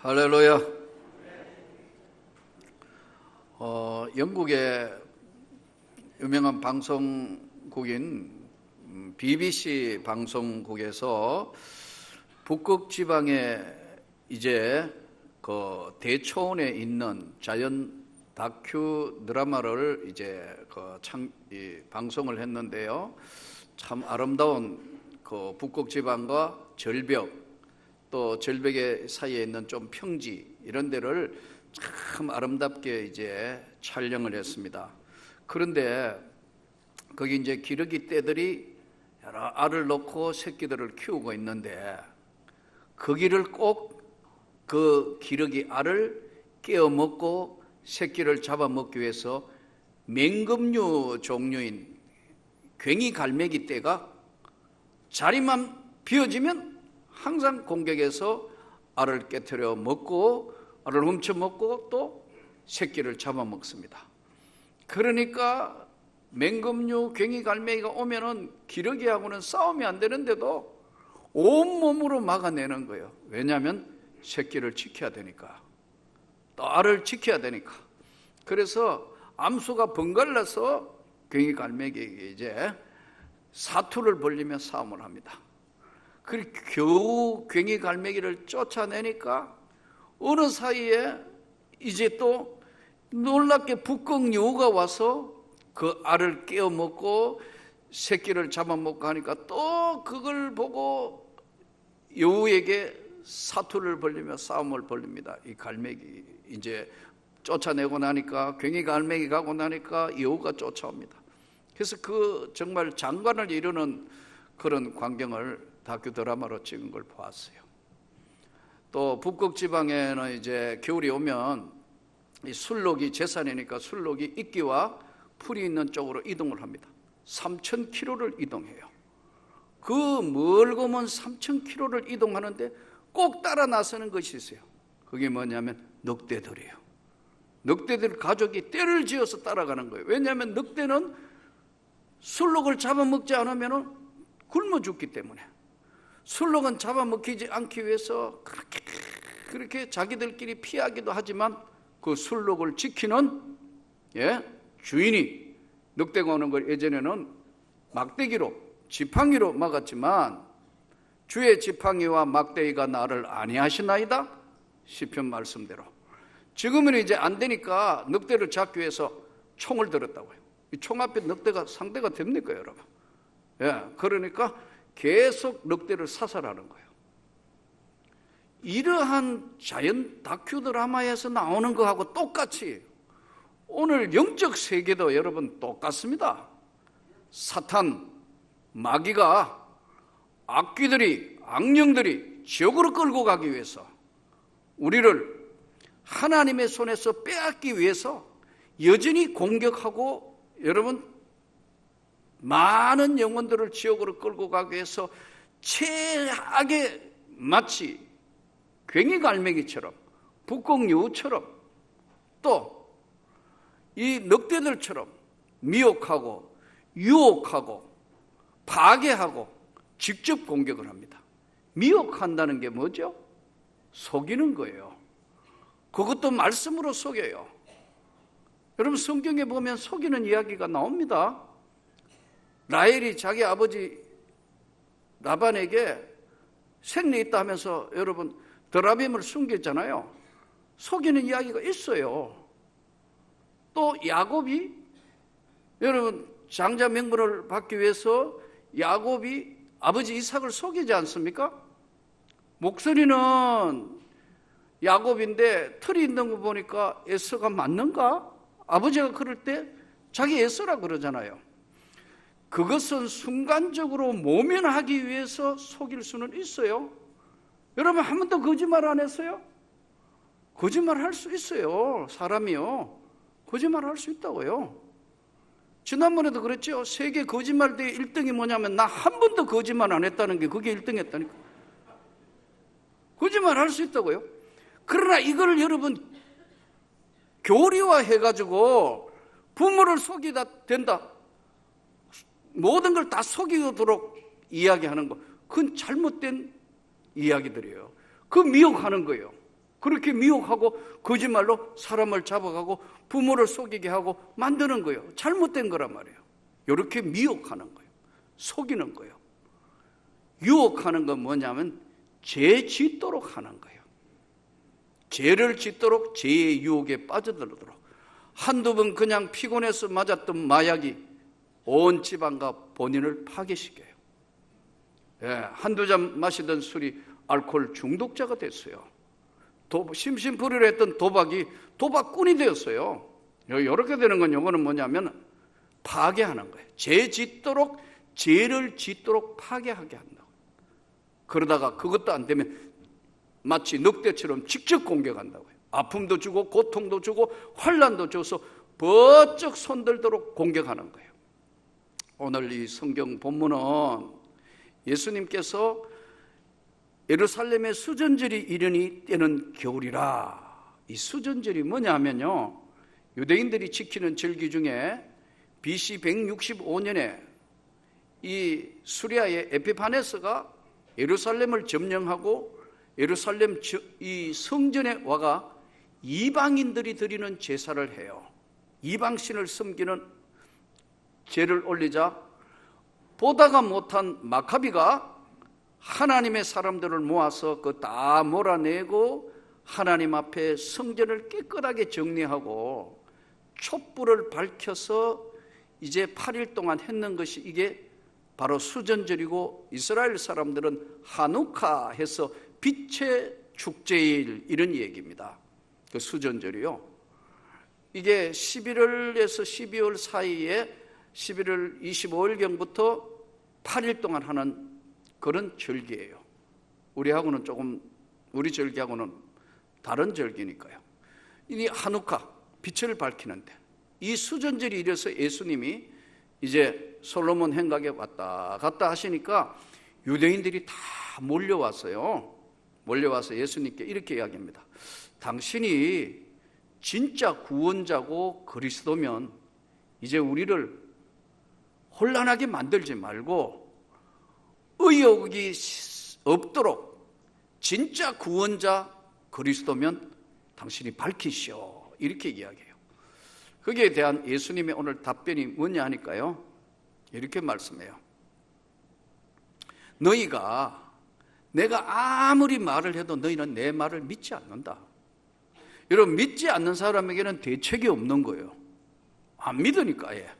할렐루야. 어, 영국의 유명한 방송국인 음, BBC 방송국에서 북극 지방에 이제 그 대초원에 있는 자연 다큐 드라마를 이제 그 참, 이 방송을 했는데요. 참 아름다운 그 북극 지방과 절벽 또 절벽의 사이에 있는 좀 평지 이런 데를 참 아름답게 이제 촬영을 했습니다. 그런데 거기 이제 기러기 떼들이 여러 알을 놓고 새끼들을 키우고 있는데 거기를 꼭 그 기러기 알을 깨어 먹고 새끼를 잡아 먹기 위해서 맹금류 종류인 괭이 갈매기 떼가 자리만 비어지면 항상 공격해서 알을 깨뜨려 먹고 알을 훔쳐 먹고 또 새끼를 잡아 먹습니다. 그러니까 맹금류 괭이 갈매기가 오면은 기러기하고는 싸움이 안 되는데도 온 몸으로 막아내는 거예요. 왜냐하면 새끼를 지켜야 되니까. 또 알을 지켜야 되니까. 그래서 암수가 번갈라서 괭이 갈매기에게 이제 사투를 벌리며 싸움을 합니다. 그 겨우 괭이 갈매기를 쫓아내니까 어느 사이에 이제 또 놀랍게 북극 여우가 와서 그 알을 깨어 먹고 새끼를 잡아먹고 하니까 또 그걸 보고 여우에게 사투를 벌리며 싸움을 벌립니다. 이 갈매기 이제 쫓아내고 나니까 괭이 갈매기 가고 나니까 여우가 쫓아옵니다. 그래서 그 정말 장관을 이루는 그런 광경을 다큐 드라마로 찍은 걸 보았어요. 또 북극 지방에는 이제 겨울이 오면 이 술록이 재산이니까 술록이 이끼와 풀이 있는 쪽으로 이동을 합니다. 3,000km를 이동해요. 그 멀고 먼 3,000km를 이동하는데 꼭 따라 나서는 것이 있어요. 그게 뭐냐면 늑대들이에요. 늑대들 가족이 떼를 지어서 따라가는 거예요. 왜냐하면 늑대는 술록을 잡아먹지 않으면 굶어 죽기 때문에 술록은 잡아먹히지 않기 위해서 그렇게 그렇게 자기들끼리 피하기도 하지만 그 술록을 지키는 예 주인이 늑대가 오는 걸 예전에는 막대기로 지팡이로 막았지만 주의 지팡이와 막대기가 나를 아니하시나이다 시편 말씀대로 지금은 이제 안 되니까 늑대를 잡기 위해서 총을 들었다고요. 이 총 앞에 늑대가 상대가 됩니까, 여러분? 예, 그러니까 계속 늑대를 사살하는 거예요. 이러한 자연 다큐 드라마에서 나오는 거하고 똑같이 오늘 영적 세계도 여러분 똑같습니다. 사탄, 마귀가 악귀들이, 악령들이 지옥으로 끌고 가기 위해서 우리를 하나님의 손에서 빼앗기 위해서 여전히 공격하고 여러분 많은 영혼들을 지옥으로 끌고 가기 위해서 최악의 마치 괭이 갈매기처럼 북극 여우처럼 또 이 늑대들처럼 미혹하고 유혹하고 파괴하고 직접 공격을 합니다. 미혹한다는 게 뭐죠? 속이는 거예요. 그것도 말씀으로 속여요. 여러분 성경에 보면 속이는 이야기가 나옵니다. 라헬이 자기 아버지 라반에게 생리 있다 하면서 여러분 드라빔을 숨겼잖아요. 속이는 이야기가 있어요. 또 야곱이 여러분 장자 명분을 받기 위해서 야곱이 아버지 이삭을 속이지 않습니까? 목소리는 야곱인데 털이 있는 거 보니까 에서가 맞는가? 아버지가 그럴 때 자기 에서라 그러잖아요. 그것은 순간적으로 모면하기 위해서 속일 수는 있어요. 여러분 한 번도 거짓말 안 했어요? 거짓말 할 수 있어요. 사람이요. 거짓말 할 수 있다고요. 지난번에도 그랬죠. 세계 거짓말 대회 1등이 뭐냐면 나 한 번도 거짓말 안 했다는 게 그게 1등 했다니까. 거짓말 할 수 있다고요. 그러나 이걸 여러분 교리화 해가지고 부모를 속이다 된다. 모든 걸 다 속이도록 이야기하는 거. 그건 잘못된 이야기들이에요. 그 미혹하는 거예요. 그렇게 미혹하고 거짓말로 사람을 잡아가고 부모를 속이게 하고 만드는 거예요. 잘못된 거란 말이에요. 이렇게 미혹하는 거예요. 속이는 거예요. 유혹하는 건 뭐냐면 죄 짓도록 하는 거예요. 죄를 짓도록 죄의 유혹에 빠져들도록 한두 번 그냥 피곤해서 맞았던 마약이 온 집안과 본인을 파괴시켜요. 예, 한두 잔 마시던 술이 알코올 중독자가 됐어요. 도, 심심풀이를 했던 도박이 도박꾼이 되었어요. 이렇게 되는 건 요거는 뭐냐면 파괴하는 거예요. 죄 짓도록 죄를 짓도록 파괴하게 한다. 그러다가 그것도 안 되면 마치 늑대처럼 직접 공격한다고요. 아픔도 주고 고통도 주고 환란도 줘서 번쩍 손들도록 공격하는 거예요. 오늘 이 성경 본문은 예수님께서 예루살렘의 수전절이 이르니 때는 겨울이라. 이 수전절이 뭐냐면요. 유대인들이 지키는 절기 중에 BC 165년에 이 수리아의 에피파네스가 예루살렘을 점령하고 예루살렘 이 성전에 와가 이방인들이 드리는 제사를 해요. 이방신을 섬기는 죄를 올리자 보다가 못한 마카비가 하나님의 사람들을 모아서 그 다 몰아내고 하나님 앞에 성전을 깨끗하게 정리하고 촛불을 밝혀서 이제 8일 동안 했는 것이 이게 바로 수전절이고 이스라엘 사람들은 하누카 해서 빛의 축제일 이런 얘기입니다. 그 수전절이요. 이게 11월에서 12월 사이에 11월 25일경부터 8일 동안 하는 그런 절기예요. 우리하고는 조금 우리 절기하고는 다른 절기니까요. 이 한우카 빛을 밝히는데 이 수전절이 이래서 예수님이 이제 솔로몬 행각에 왔다 갔다 하시니까 유대인들이 다 몰려왔어요. 몰려와서 예수님께 이렇게 이야기합니다. 당신이 진짜 구원자고 그리스도면 이제 우리를 혼란하게 만들지 말고 의욕이 없도록 진짜 구원자 그리스도면 당신이 밝히시오. 이렇게 이야기해요. 거기에 대한 예수님의 오늘 답변이 뭐냐 하니까요. 이렇게 말씀해요. 너희가 내가 아무리 말을 해도 너희는 내 말을 믿지 않는다. 여러분, 믿지 않는 사람에게는 대책이 없는 거예요. 안 믿으니까, 예.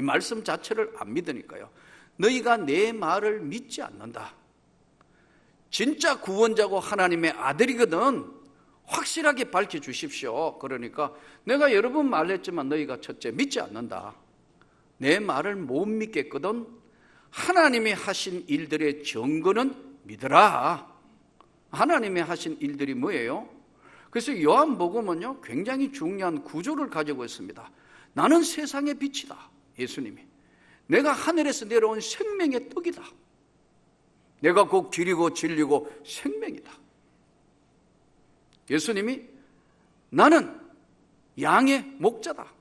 이 말씀 자체를 안 믿으니까요. 너희가 내 말을 믿지 않는다. 진짜 구원자고 하나님의 아들이거든. 확실하게 밝혀 주십시오. 그러니까 내가 여러 번 말했지만 너희가 첫째 믿지 않는다. 내 말을 못 믿겠거든. 하나님이 하신 일들의 증거는 믿으라. 하나님이 하신 일들이 뭐예요? 그래서 요한복음은요 굉장히 중요한 구조를 가지고 있습니다. 나는 세상의 빛이다. 예수님이. 내가 하늘에서 내려온 생명의 떡이다. 내가 곧 길이고 진리고 생명이다. 예수님이 나는 양의 목자다.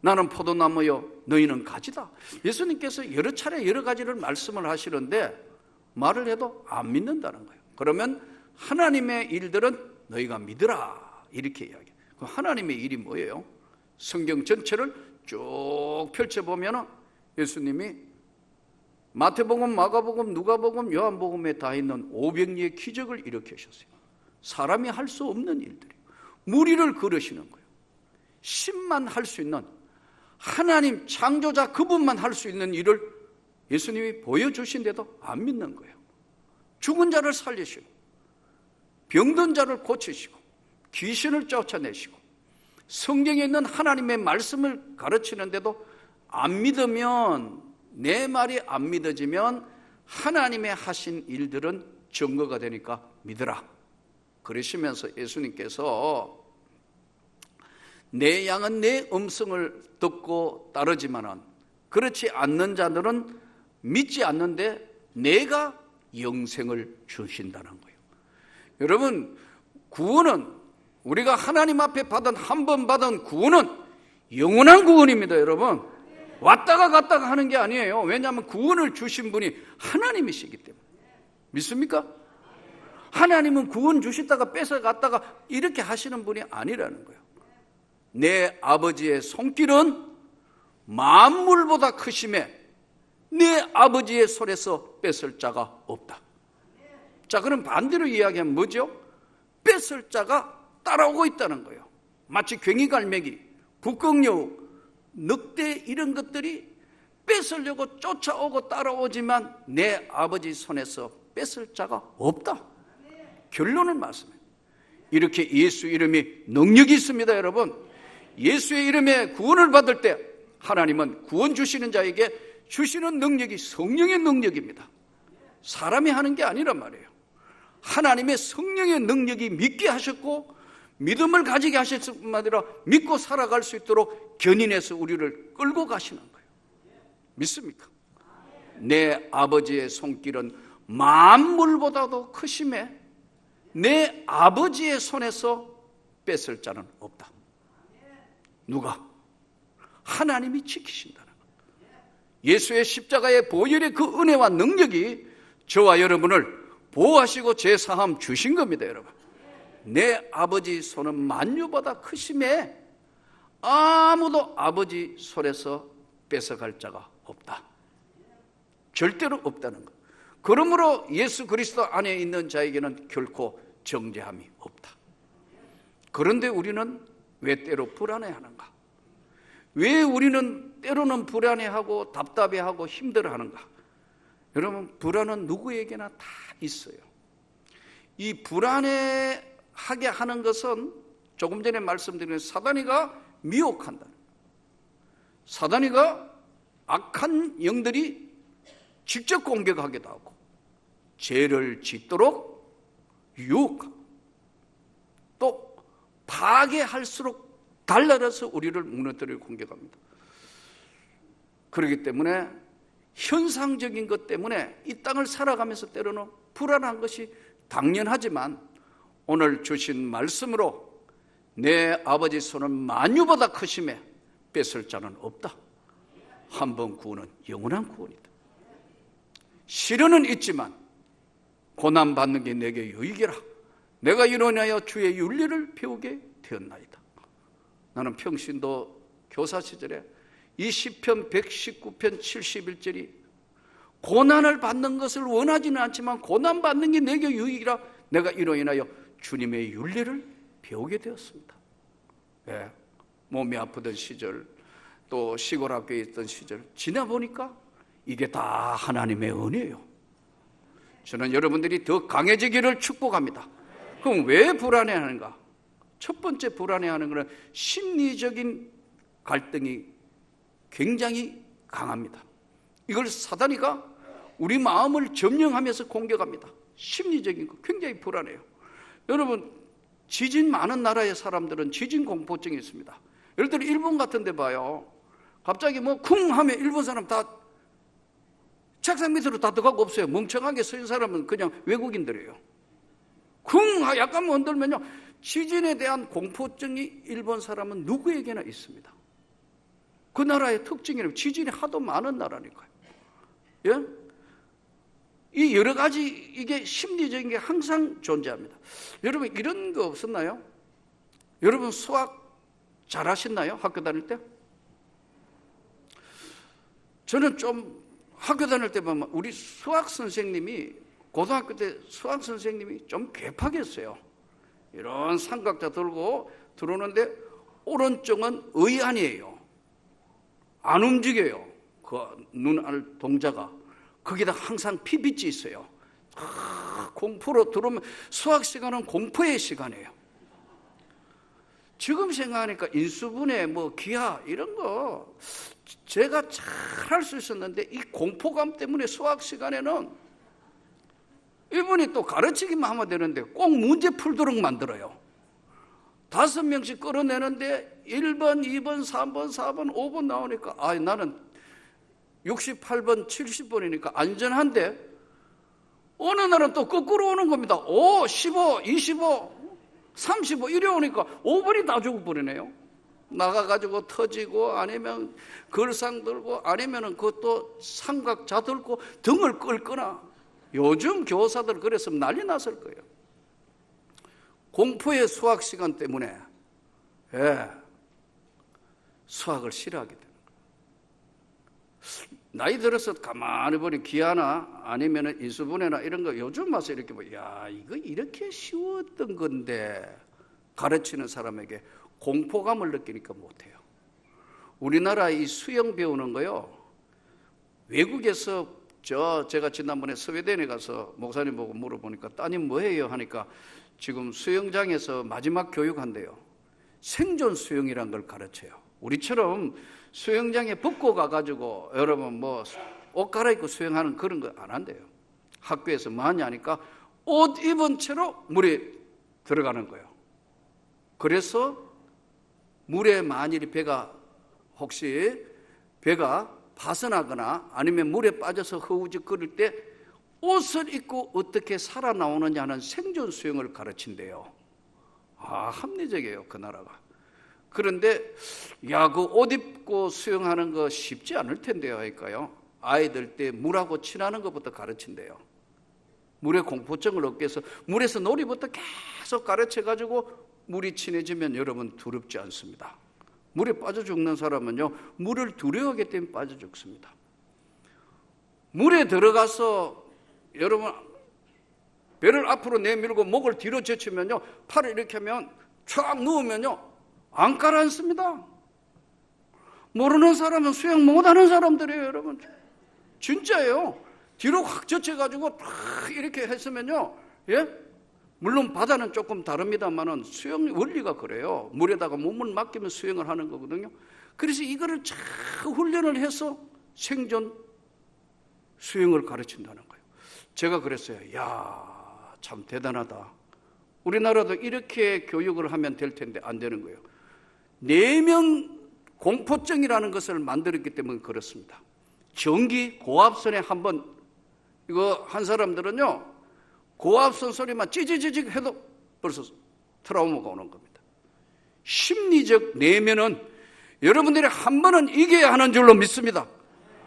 나는 포도나무요, 너희는 가지다. 예수님께서 여러 차례 여러 가지를 말씀을 하시는데 말을 해도 안 믿는다는 거예요. 그러면 하나님의 일들은 너희가 믿으라. 이렇게 이야기해요. 하나님의 일이 뭐예요? 성경 전체를 쭉 펼쳐보면 예수님이 마태복음, 마가복음, 누가복음, 요한복음에 다 있는 오병리의 기적을 일으키셨어요. 사람이 할 수 없는 일들이 무리를 걸으시는 거예요. 신만 할 수 있는 하나님 창조자 그분만 할 수 있는 일을 예수님이 보여주신데도 안 믿는 거예요. 죽은 자를 살리시고 병든 자를 고치시고 귀신을 쫓아내시고 성경에 있는 하나님의 말씀을 가르치는데도 안 믿으면 내 말이 안 믿어지면 하나님의 하신 일들은 증거가 되니까 믿으라. 그러시면서 예수님께서 내 양은 내 음성을 듣고 따르지만은 그렇지 않는 자들은 믿지 않는데 내가 영생을 주신다는 거예요. 여러분, 구원은 우리가 하나님 앞에 받은 한 번 받은 구원은 영원한 구원입니다, 여러분. 왔다가 갔다가 하는 게 아니에요. 왜냐하면 구원을 주신 분이 하나님이시기 때문에. 믿습니까? 하나님은 구원 주시다가 뺏어갔다가 이렇게 하시는 분이 아니라는 거예요. 내 아버지의 손길은 만물보다 크심에 내 아버지의 손에서 뺏을 자가 없다. 자, 그럼 반대로 이야기하면 뭐죠? 뺏을 자가 따라오고 있다는 거예요. 마치 괭이갈매기, 북극여우, 늑대 이런 것들이 뺏으려고 쫓아오고 따라오지만 내 아버지 손에서 뺏을 자가 없다. 결론을 말씀해요. 이렇게 예수 이름이 능력이 있습니다, 여러분. 예수의 이름에 구원을 받을 때 하나님은 구원 주시는 자에게 주시는 능력이 성령의 능력입니다. 사람이 하는 게 아니란 말이에요. 하나님의 성령의 능력이 믿게 하셨고 믿음을 가지게 하셨을 뿐만 아니라 믿고 살아갈 수 있도록 견인해서 우리를 끌고 가시는 거예요. 믿습니까? 내 아버지의 손길은 만물보다도 크심에 내 아버지의 손에서 뺏을 자는 없다. 누가? 하나님이 지키신다는 것. 예수의 십자가의 보혈의 그 은혜와 능력이 저와 여러분을 보호하시고 제 사함 주신 겁니다, 여러분. 내 아버지 손은 만유보다 크심에 아무도 아버지 손에서 뺏어갈 자가 없다. 절대로 없다는 것. 그러므로 예수 그리스도 안에 있는 자에게는 결코 정죄함이 없다. 그런데 우리는 왜 때로 불안해하는가? 왜 우리는 때로는 불안해하고 답답해하고 힘들어하는가? 여러분 불안은 누구에게나 다 있어요. 이 불안해 하게 하는 것은 조금 전에 말씀드린 사단이가 미혹한다. 사단이가 악한 영들이 직접 공격하기도 하고 죄를 짓도록 유혹하고 또 파괴할수록 달라져서 우리를 무너뜨려 공격합니다. 그렇기 때문에 현상적인 것 때문에 이 땅을 살아가면서 때로는 불안한 것이 당연하지만 오늘 주신 말씀으로 내 아버지 손은 만유보다 크심에 뺏을 자는 없다. 한 번 구원은 영원한 구원이다. 시련은 있지만 고난 받는 게 내게 유익이라. 내가 이론하여 주의 윤리를 배우게 되었나이다. 나는 평신도 교사 시절에 이 시편 119편 71절이 고난을 받는 것을 원하지는 않지만 고난 받는 게 내게 유익이라 내가 이로 인하여 주님의 윤리를 배우게 되었습니다. 예, 몸이 아프던 시절 또 시골 학교에 있던 시절 지나 보니까 이게 다 하나님의 은혜예요. 저는 여러분들이 더 강해지기를 축복합니다. 그럼 왜 불안해하는가? 첫 번째 불안해하는 것은 심리적인 갈등이 굉장히 강합니다. 이걸 사단이가 우리 마음을 점령하면서 공격합니다. 심리적인 거 굉장히 불안해요. 여러분 지진 많은 나라의 사람들은 지진 공포증이 있습니다. 예를 들어 일본 같은 데 봐요. 갑자기 뭐 쿵 하면 일본 사람 다 책상 밑으로 다 들어가고 없어요. 멍청하게 서 있는 사람은 그냥 외국인들이에요. 쿵 약간 흔들면요. 지진에 대한 공포증이 일본 사람은 누구에게나 있습니다. 그 나라의 특징이라면 지진이 하도 많은 나라니까요. 예? 이 여러 가지 이게 심리적인 게 항상 존재합니다. 여러분 이런 거 없었나요? 여러분 수학 잘 하셨나요? 학교 다닐 때? 저는 좀 학교 다닐 때 보면 우리 수학 선생님이 고등학교 때 수학 선생님이 좀 괴팍했어요. 이런 삼각자 들고 들어오는데 오른쪽은 의안이에요. 안 움직여요. 그 눈알 동자가. 거기다 항상 피빛이 있어요. 아, 공포로 들어오면 수학 시간은 공포의 시간이에요. 지금 생각하니까 인수분해, 뭐 기하 이런 거 제가 잘 할 수 있었는데 이 공포감 때문에 수학 시간에는 이분이 또 가르치기만 하면 되는데 꼭 문제 풀도록 만들어요. 다섯 명씩 끌어내는데 1번, 2번, 3번, 4번, 5번 나오니까 아 나는 68번, 70번이니까 안전한데 어느 날은 또 거꾸로 오는 겁니다. 5, 15, 25, 35 이래 오니까 5번이 다 죽어버리네요. 나가가지고 터지고 아니면 걸상 들고 아니면은 그것도 삼각자 들고 등을 끌거나 요즘 교사들 그랬으면 난리 났을 거예요. 공포의 수학 시간 때문에 예, 수학을 싫어하게 거예요. 나이 들어서 가만히 보니 기하나 아니면 인수분해나 이런 거 요즘 와서 이렇게 뭐, 야, 이거 이렇게 쉬웠던 건데 가르치는 사람에게 공포감을 느끼니까 못해요. 우리나라 이 수영 배우는 거요. 외국에서 저 제가 지난번에 스웨덴에 가서 목사님 보고 물어보니까 따님 뭐해요 하니까 지금 수영장에서 마지막 교육한대요. 생존 수영이란 걸 가르쳐요. 우리처럼 수영장에 벗고 가가지고 여러분 뭐 옷 갈아입고 수영하는 그런 거 안 한대요. 학교에서 많이 하니까 옷 입은 채로 물에 들어가는 거예요. 그래서 물에 만일이 배가 혹시 배가 파선하거나 아니면 물에 빠져서 허우적거릴 때 옷을 입고 어떻게 살아나오느냐는 생존 수영을 가르친대요. 아, 합리적이에요, 그 나라가. 그런데, 야, 그 옷 입고 수영하는 거 쉽지 않을 텐데요, 할까요? 아이들 때 물하고 친하는 것부터 가르친대요. 물에 공포증을 얻게 해서 물에서 놀이부터 계속 가르쳐 가지고 물이 친해지면 여러분 두렵지 않습니다. 물에 빠져 죽는 사람은요, 물을 두려워하기 때문에 빠져 죽습니다. 물에 들어가서 여러분 배를 앞으로 내밀고 목을 뒤로 제치면요, 팔을 이렇게 하면 쫙 누우면요, 안 가라앉습니다. 모르는 사람은 수영 못하는 사람들이에요, 여러분. 진짜예요. 뒤로 확 젖혀가지고 탁 이렇게 했으면요, 예? 물론 바다는 조금 다릅니다만은 수영 원리가 그래요. 물에다가 몸을 맡기면 수영을 하는 거거든요. 그래서 이거를 잘 훈련을 해서 생존 수영을 가르친다는 거예요. 제가 그랬어요. 야, 참 대단하다. 우리나라도 이렇게 교육을 하면 될 텐데 안 되는 거예요. 내면 공포증이라는 것을 만들었기 때문에 그렇습니다. 전기 고압선에 한번 이거 한 사람들은요 고압선 소리만 찌지지직 해도 벌써 트라우마가 오는 겁니다. 심리적 내면은 여러분들이 한 번은 이겨야 하는 줄로 믿습니다.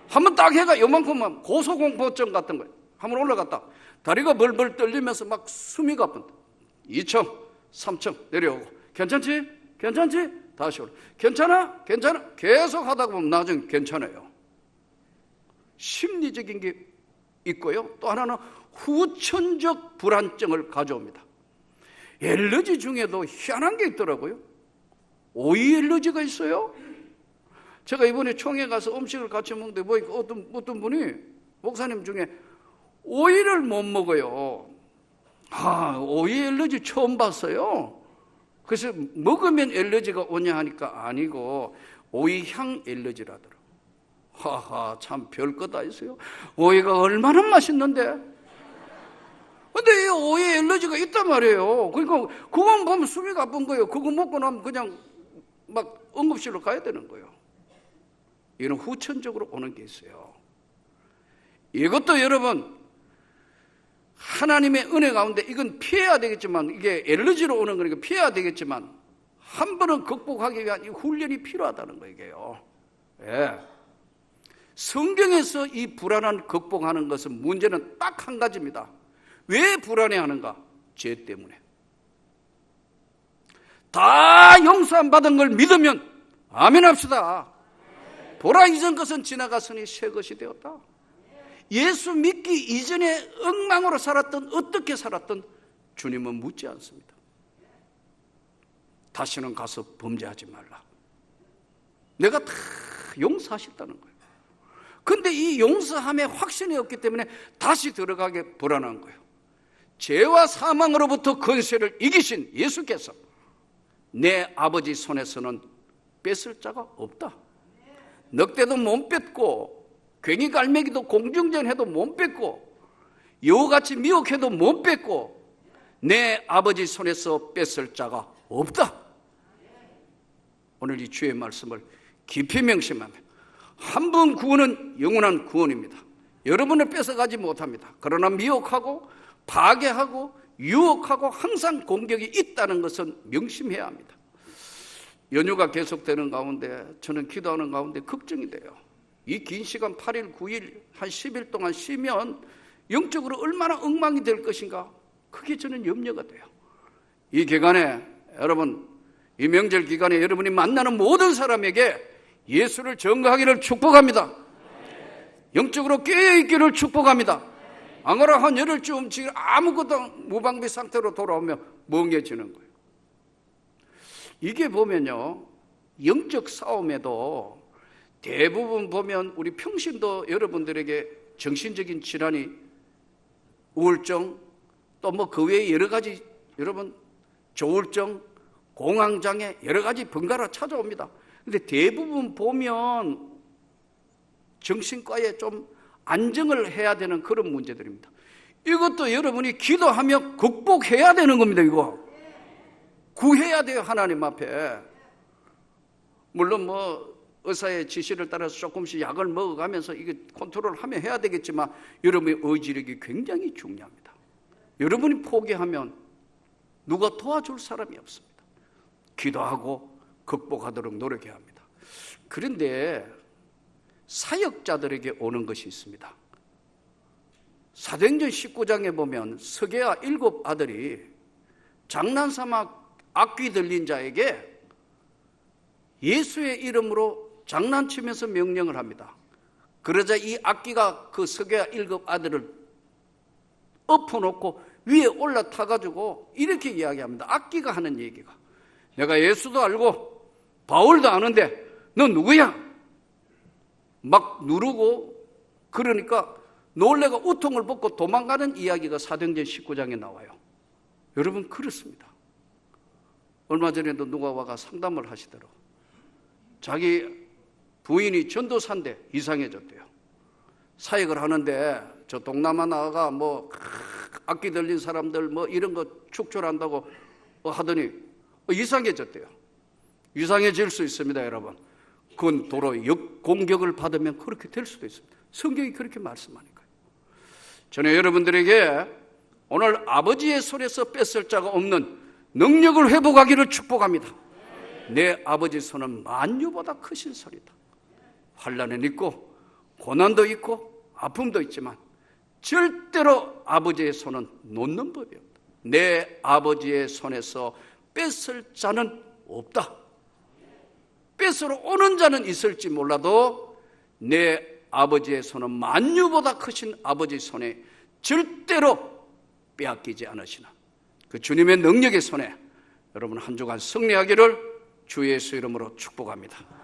한 번 딱 해가 요만큼만 고소공포증 같은 거예요. 한 번 올라갔다. 다리가 벌벌 떨리면서 막 숨이 가쁜다. 2층, 3층 내려오고. 괜찮지? 괜찮지? 다시 올라. 괜찮아? 괜찮아? 계속 하다 보면 나중에 괜찮아요. 심리적인 게 있고요. 또 하나는 후천적 불안증을 가져옵니다. 엘러지 중에도 희한한 게 있더라고요. 오이 엘러지가 있어요. 제가 이번에 총회 가서 음식을 같이 먹는데 뭐 어떤 어떤 분이 목사님 중에 오이를 못 먹어요. 아, 오이 엘러지 처음 봤어요. 그래서 먹으면 엘러지가 오냐 하니까 아니고 오이 향 엘러지라더라고. 하하, 참 별거 다 있어요. 오이가 얼마나 맛있는데. 근데 이 오이에 엘러지가 있단 말이에요. 그러니까 그건 보면 숨이 가쁜 거예요. 그거 먹고 나면 그냥 막 응급실로 가야 되는 거예요. 이런 후천적으로 오는 게 있어요. 이것도 여러분 하나님의 은혜 가운데 이건 피해야 되겠지만 이게 엘러지로 오는 거니까 피해야 되겠지만 한 번은 극복하기 위한 이 훈련이 필요하다는 거예요. 예. 성경에서 이 불안한 극복하는 것은 문제는 딱 한 가지입니다. 왜 불안해하는가? 죄 때문에. 다 용서 안 받은 걸 믿으면 아멘 합시다. 보라 이전 것은 지나갔으니 새 것이 되었다. 예수 믿기 이전에 엉망으로 살았던 어떻게 살았던 주님은 묻지 않습니다. 다시는 가서 범죄하지 말라. 내가 다 용서하셨다는 거예요. 근데 이 용서함에 확신이 없기 때문에 다시 들어가게 불안한 거예요. 죄와 사망으로부터 권세를 이기신 예수께서 내 아버지 손에서는 뺏을 자가 없다. 넉대도 못 뺏고 괜히 갈매기도 공중전해도 못 뺏고 여우같이 미혹해도 못 뺏고 내 아버지 손에서 뺏을 자가 없다. 오늘 이 주의 말씀을 깊이 명심하면 한번 구원은 영원한 구원입니다. 여러분을 뺏어가지 못합니다. 그러나 미혹하고 파괴하고 유혹하고 항상 공격이 있다는 것은 명심해야 합니다. 연휴가 계속되는 가운데 저는 기도하는 가운데 걱정이 돼요. 이 긴 시간 8일, 9일, 한 10일 동안 쉬면 영적으로 얼마나 엉망이 될 것인가? 그게 저는 염려가 돼요. 이 기간에 여러분 이 명절 기간에 여러분이 만나는 모든 사람에게 예수를 전가하기를 축복합니다. 영적으로 깨어있기를 축복합니다. 안 그러면 한 열흘쯤 지금 아무것도 무방비 상태로 돌아오면 멍해지는 거예요. 이게 보면요, 영적 싸움에도 대부분 보면 우리 평신도 여러분들에게 정신적인 질환이 우울증 또 뭐 그 외에 여러 가지 여러분 조울증 공황장애 여러 가지 번갈아 찾아옵니다. 근데 대부분 보면 정신과에 좀 안정을 해야 되는 그런 문제들입니다. 이것도 여러분이 기도하며 극복해야 되는 겁니다, 이거. 구해야 돼요, 하나님 앞에. 물론 뭐 의사의 지시를 따라서 조금씩 약을 먹어가면서 이게 컨트롤 하면 해야 되겠지만 여러분의 의지력이 굉장히 중요합니다. 여러분이 포기하면 누가 도와줄 사람이 없습니다. 기도하고 극복하도록 노력해야 합니다. 그런데 사역자들에게 오는 것이 있습니다. 사도행전 19장에 보면 서계와 일곱 아들이 장난삼아 악귀 들린 자에게 예수의 이름으로 장난치면서 명령을 합니다. 그러자 이 악기가 그 서계와 일곱 아들을 엎어놓고 위에 올라타가지고 이렇게 이야기합니다. 악기가 하는 얘기가. 내가 예수도 알고 바울도 아는데 너 누구야? 막 누르고 그러니까 놀래가 우통을 벗고 도망가는 이야기가 사도행전 19장에 나와요. 여러분 그렇습니다. 얼마 전에도 누가 와가 상담을 하시더라고. 자기 부인이 전도사인데 이상해졌대요. 사역을 하는데 저 동남아 나가 뭐 악기 들린 사람들 뭐 이런 거 축출한다고 하더니 이상해졌대요. 이상해질 수 있습니다, 여러분. 그건 도로 역 공격을 받으면 그렇게 될 수도 있습니다. 성경이 그렇게 말씀하니까요. 저는 여러분들에게 오늘 아버지의 손에서 뺏을 자가 없는 능력을 회복하기를 축복합니다. 내 아버지 손은 만유보다 크신 소리다. 환란은 있고 고난도 있고 아픔도 있지만 절대로 아버지의 손은 놓는 법이 없다. 내 아버지의 손에서 뺏을 자는 없다. 뺏으러 오는 자는 있을지 몰라도 내 아버지의 손은 만유보다 크신 아버지 손에 절대로 빼앗기지 않으시나 그 주님의 능력의 손에 여러분 한 주간 승리하기를 주 예수 이름으로 축복합니다.